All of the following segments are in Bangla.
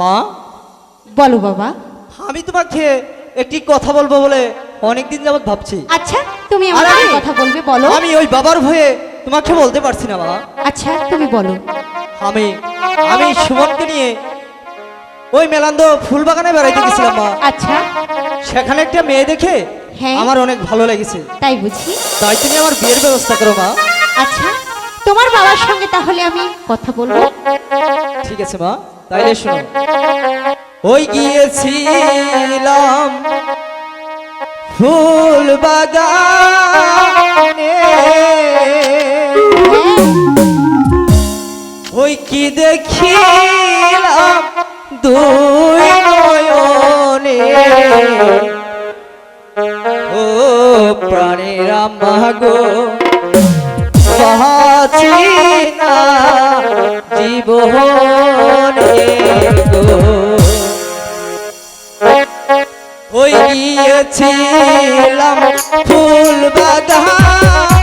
মা? বলো বাবা। আমি তোমাকে একটি কথা বলব বলে অনেকদিন যাবৎ ভাবছি। আচ্ছা তুমি আমার কথা বলবে বলো। আমি ওই বাবার ভয়ে তোমাকে বলতে পারছি না মা। আচ্ছা তুমি বলো। আমি আমি সুমনকে নিয়ে ওই মেলান্দ ফুল বাগানে বেড়াইতে গেছিলাম মা। আচ্ছা। সেখানে একটা মেয়ে দেখে হ্যাঁ। আমার অনেক ভালো লেগেছে। তাই বুঝি। তাই তুমি আমার বিয়ের ব্যবস্থা করো মা। আচ্ছা তোমার বাবার সঙ্গে তাহলে আমি কথা বলব? ঠিক আছে মা। তাইলে শোনো। ওই গিয়েছিলাম ফুল বাগানে। ওই কি দেখিলাম দুই নয়নে? ও প্রাণের মাগো বাঁচি ওই গিয়েছিলাম ফুল বাগানে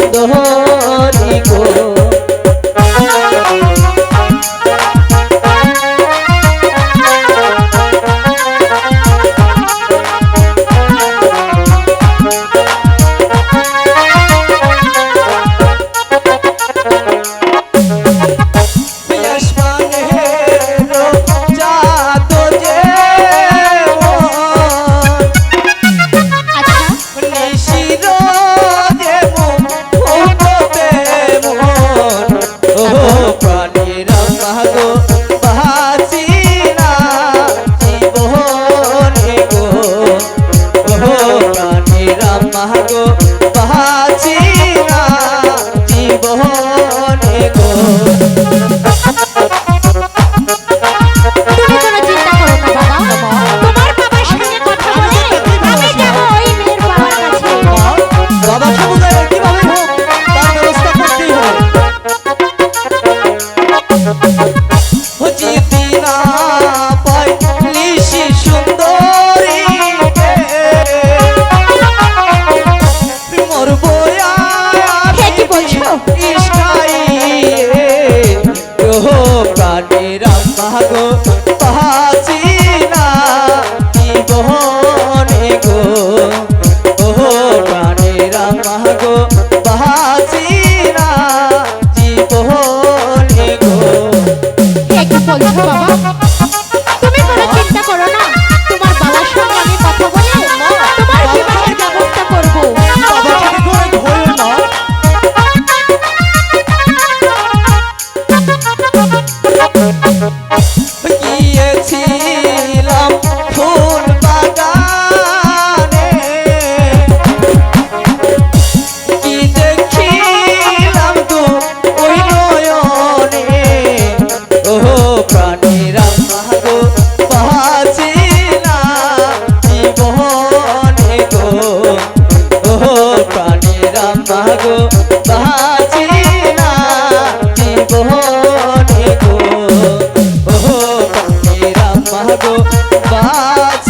সুন্দরী গো গো? পাচি না কি বহনে গো? ও প্রাণে রামা গো পাচি না। কি बाजी